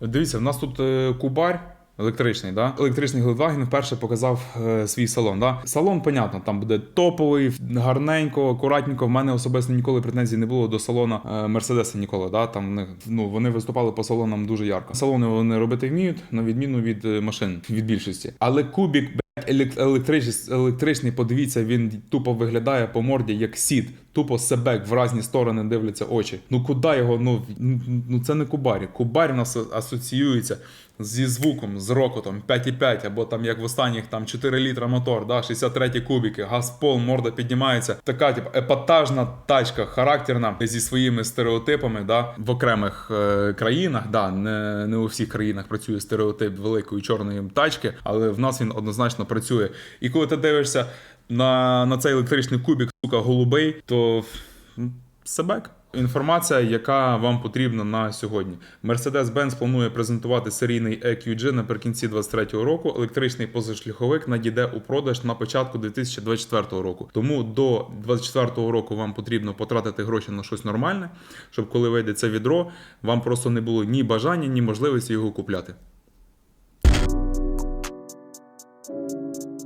Дивіться, в нас тут е, кубарь. Електричний, да? Електричний Гелендваген вперше показав е, свій салон. Да? Салон, понятно, там буде топовий, гарненько, акуратненько. В мене особисто ніколи претензій не було до салона е, Мерседеса ніколи. Да? Там вони, ну, вони виступали по салонам дуже ярко. Салони вони робити вміють, на відміну від е, машин, від більшості. Але кубік, електричний, електричний, подивіться, він тупо виглядає по морді як сід. Тупо себе в різні сторони дивляться очі. Ну куди його? Ну, ну це не кубарі. Кубарь у нас асоціюється зі звуком, з рокотом 5,5, або там як в останніх там 4 літра мотор, да, 63 кубики, газ в морда піднімається. Така, типу, епатажна тачка, характерна зі своїми стереотипами. Да, в окремих е, країнах, да, не, не у всіх країнах працює стереотип великої чорної тачки, але в нас він однозначно працює. І коли ти дивишся на, на цей електричний кубик, сука, голубий, то себек. Інформація, яка вам потрібна на сьогодні. Mercedes-Benz планує презентувати серійний EQG наприкінці 2023 року. Електричний позашляховик надійде у продаж на початку 2024 року. Тому до 2024 року вам потрібно потратити гроші на щось нормальне, щоб коли вийде це відро, вам просто не було ні бажання, ні можливості його купляти. Thank you.